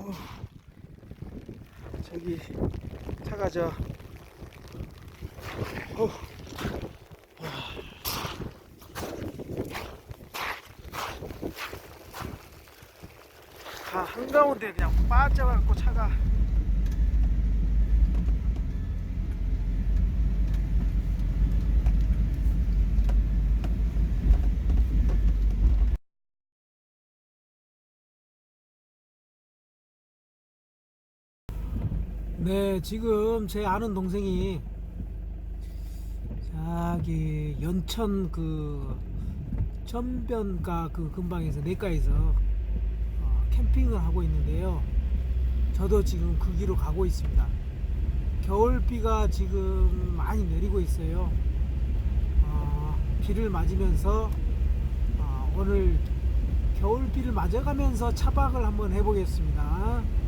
어, 저기 차가 저 어, 다 한가운데 그냥 빠져갖고 차가 네, 지금 제 아는 동생이 저기 연천 그 천변가 그 근방에서 내가에서 어, 캠핑을 하고 있는데요. 저도 지금 그 길로 가고 있습니다. 겨울비가 지금 많이 내리고 있어요. 어, 비를 맞으면서 어, 오늘 겨울비를 맞아가면서 차박을 한번 해보겠습니다.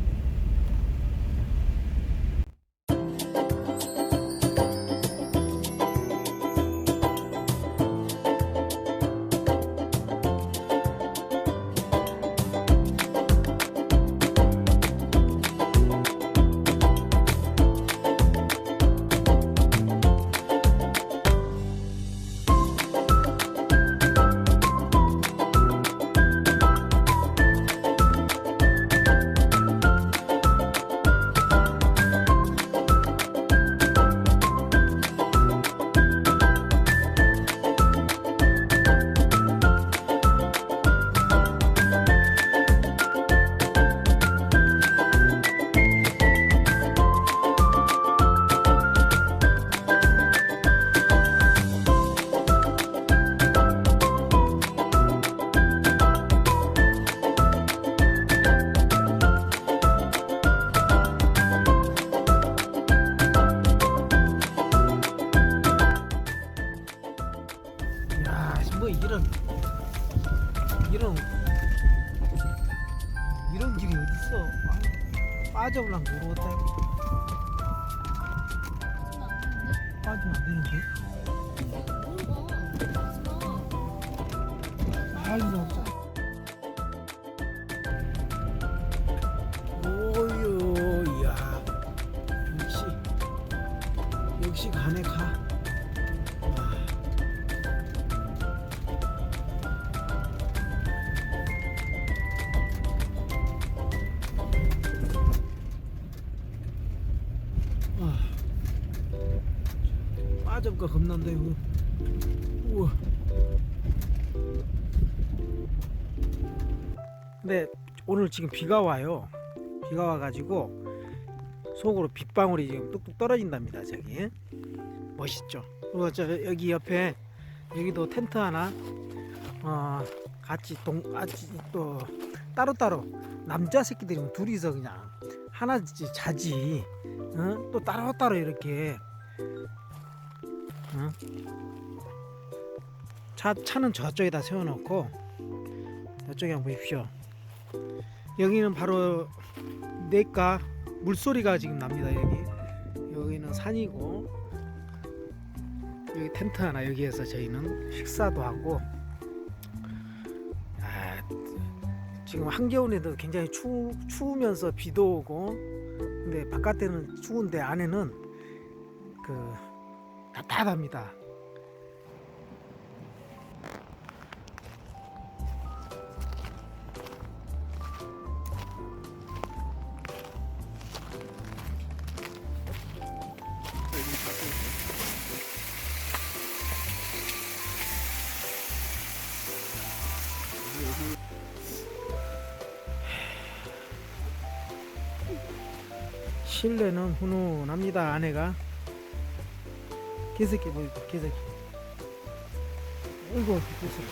아, 빠져볼랑 모르겠다. 빠지면 안 되는데? 아, 이거. 아, 빠져볼까 겁난다 이거. 우와. 근데 오늘 지금 비가 와요. 비가 와가지고 속으로 빗방울이 지금 뚝뚝 떨어진답니다 저기. 멋있죠? 그리고 저 여기 옆에 여기도 텐트 하나 어 같이 동 같이 또 따로따로 남자 새끼들이 둘이서 그냥 하나 자지 어? 또 따로 따로 이렇게. 어? 차, 차는 저쪽에다 세워놓고 저쪽에 한번 보십시오. 여기는 바로 내가 물소리가 지금 납니다 여기. 여기는 산이고 여기 텐트 하나 여기에서 저희는 식사도 하고. 아, 지금 한겨울에도 굉장히 추, 추우면서 비도 오고 근데 바깥에는 추운데 안에는 그 따뜻합니다. 실내는 훈훈합니다 안에가. 개새끼 보이고 개새끼 이거 개새끼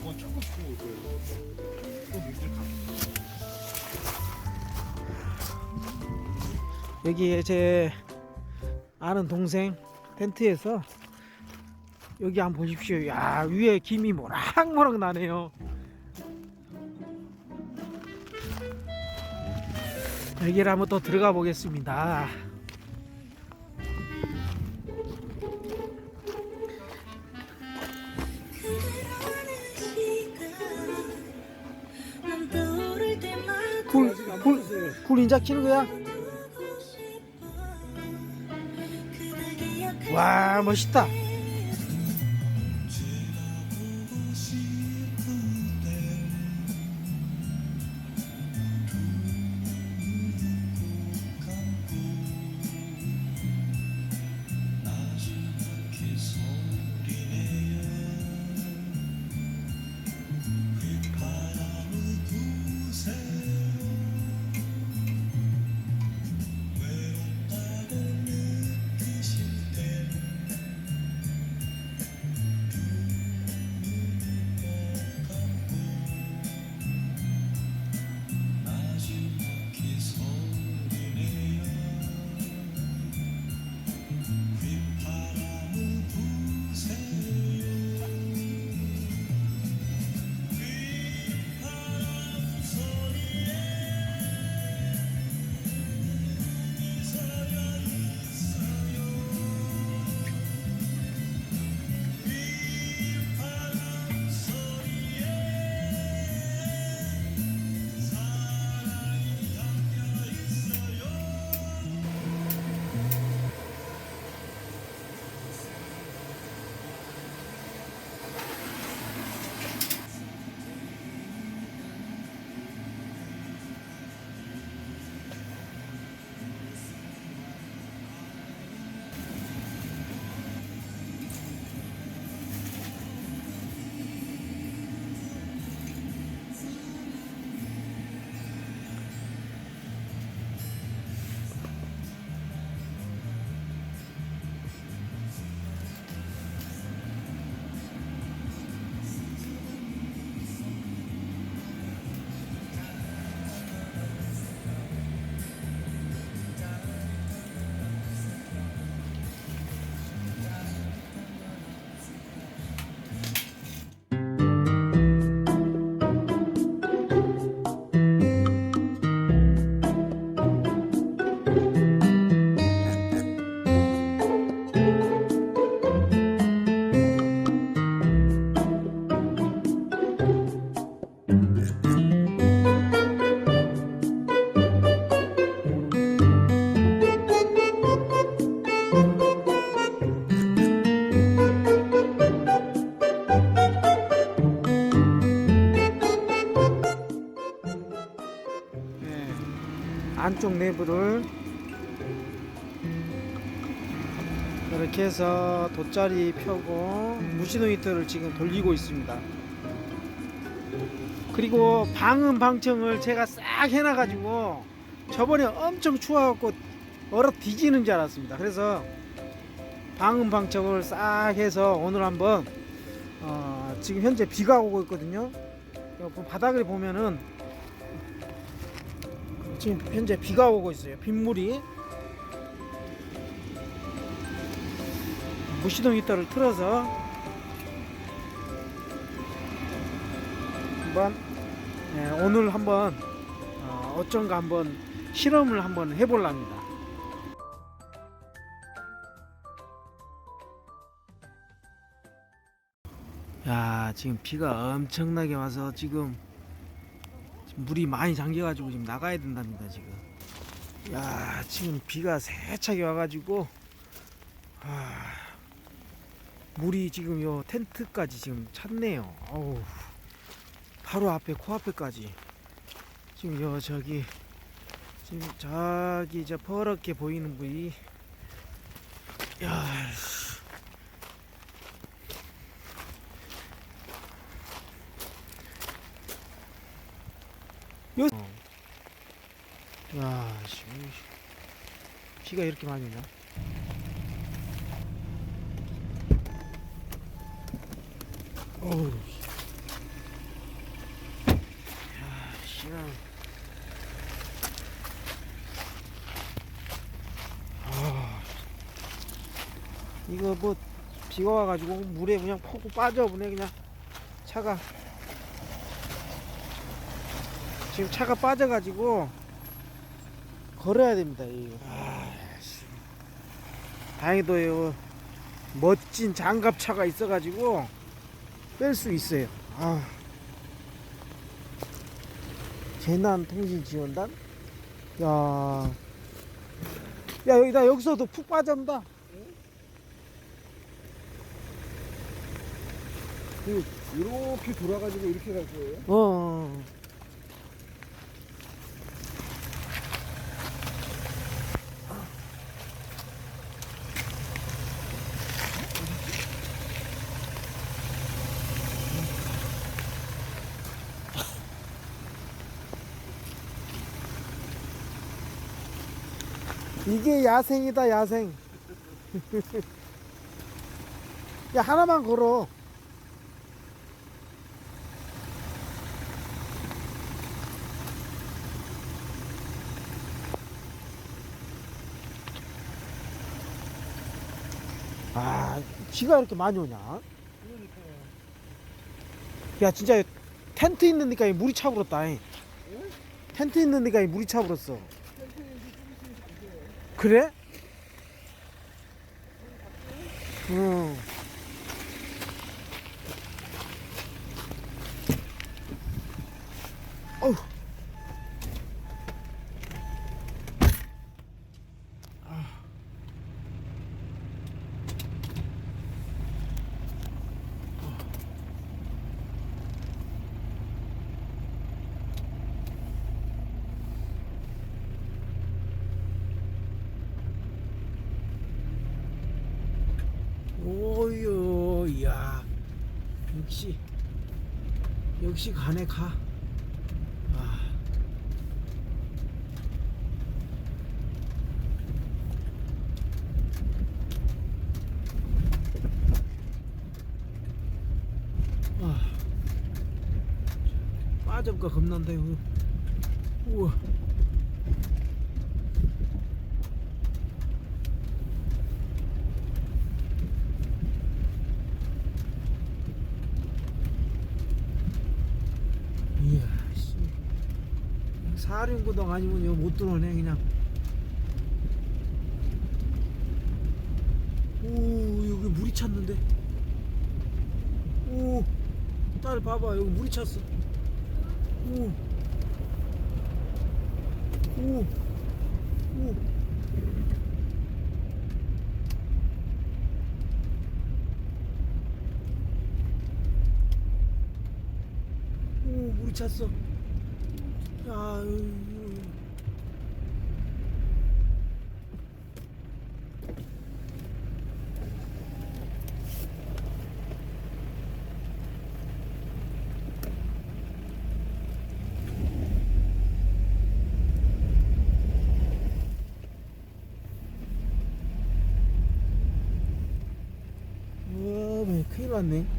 이건 초급 초 그, 민들 가. 여기 제 아는 동생 텐트에서 여기 한번 보십시오. 야, 위에 김이 모락모락 나네요. 여기를 한번 또 들어가 보겠습니다. 굴, 굴, 굴 인자 키는 거야? 와, 멋있다. 안쪽 내부를 이렇게 해서 돗자리 펴고 무시동 히터를 지금 돌리고 있습니다. 그리고 방음 방청을 제가 싹 해놔가지고 저번에 엄청 추워갖고 얼어 뒤지는 줄 알았습니다. 그래서 방음 방청을 싹 해서 오늘 한번 어, 지금 현재 비가 오고 있거든요. 요 바닥을 보면은 지금 현재 비가 오고 있어요. 빗물이 무시동 히터를 틀어서 한번 예, 오늘 한번 어, 어쩐가 한번 실험을 한번 해볼랍니다. 야 지금 비가 엄청나게 와서 지금 물이 많이 잠겨가지고 지금 나가야 된답니다 지금. 야 지금 비가 세차게 와가지고 아, 물이 지금 요 텐트까지 지금 찼네요. 어우 바로 앞에 코앞에까지. 지금 요 저기 지금 저기 저 퍼렇게 보이는 분이 야 씨. 요 어. 야, 씨, 비가 이렇게 많이 오나? 어우, 야, 씨랑. 아, 이거 뭐 비가 와가지고 물에 그냥 푹 빠져 보네 그냥 차가. 지금 차가 빠져가지고 걸어야 됩니다. 이거. 다행히도 요 멋진 장갑차가 있어가지고 뺄 수 있어요. 아. 재난통신지원단 야. 야, 여기, 나 여기서도 푹 빠진다. 그 이렇게 돌아가지고 이렇게 갈 거예요? 어. 이게 야생이다 야생 야 하나만 걸어 아, 비가 이렇게 많이 오냐? 야, 진짜 텐트 있는 데까지 물이 차버렸다. 잉. 텐트 있는 데까지 물이 차버렸어. 그래? 응. 어우. 오유, 야, 역시, 역시 가네 가. 아. 아. 빠져볼까 겁난다 이거. 우와. 이야, 씨. 사륜구동 아니면 여기 못 들어오네, 그냥. 오, 여기 물이 찼는데. 오, 딸 봐봐, 여기 물이 찼어. 오, 오, 오. 오, 물이 찼어. 야, 뭐, 큰일 났네.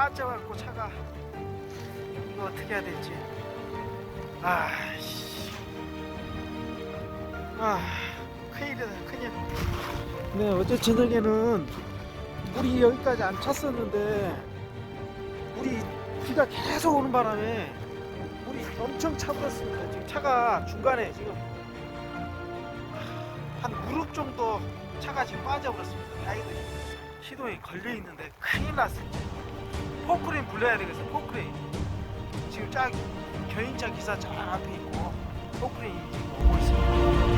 빠져갖고 차가 이거 어떻게 해야 될지 아씨 아 큰일이다 큰일 네 어제 저녁에는 물이 여기까지 안 찼었는데 물이 비가 계속 오는 바람에 물이 엄청 차버렸습니다. 지금 차가 중간에 지금 한 무릎 정도 차가 지금 빠져버렸습니다. 다이들이 시동이 걸려 있는데 큰일 났습니다. 포크레인 불러야 되겠어요. 포크레인 지금 짝 견인차 기사 저 앞에 있고 포크레인이 지금 오고 있습니다.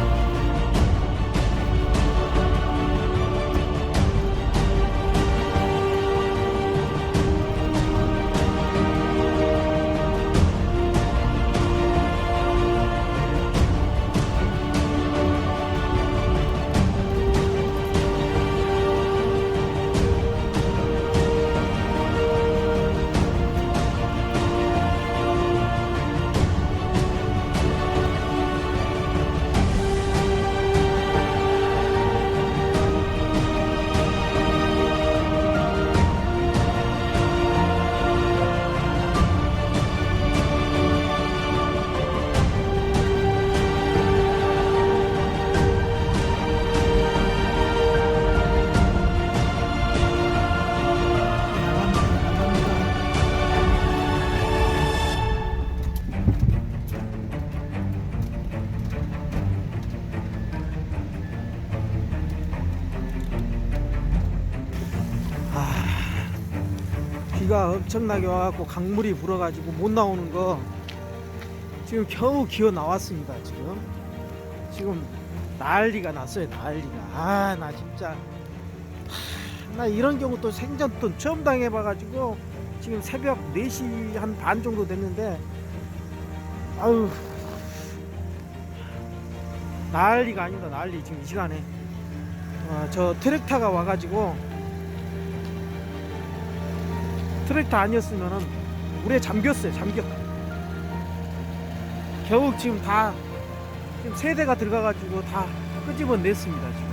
비가 엄청나게 와갖고 강물이 불어가지고 못 나오는 거 지금 겨우 기어 나왔습니다 지금. 지금 난리가 났어요 난리가. 아 나 진짜. 하, 나 이런 경우 또 생전 또 처음 당해봐가지고 지금 새벽 4시 한 반 정도 됐는데 아유 난리가 아니다 난리 지금 이 시간에. 아, 저 트랙터가 와가지고 트랙터 아니었으면은 물에 잠겼어요 잠겨 겨우 지금 다 지금 세 대가 들어가가지고 다 끄집어 냈습니다 지금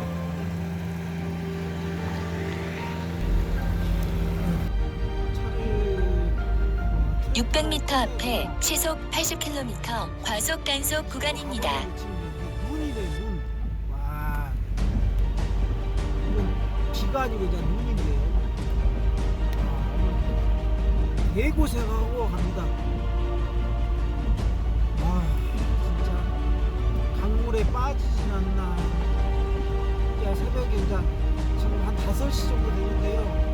600m 앞에 시속 80km 과속 단속 구간입니다. 눈이네 눈. 와. 이건 비가 아니고 그냥 눈 개고생하고 갑니다. 와 진짜 강물에 빠지진 않나. 야 새벽에 이제 지금 한 5시 정도 되는데요.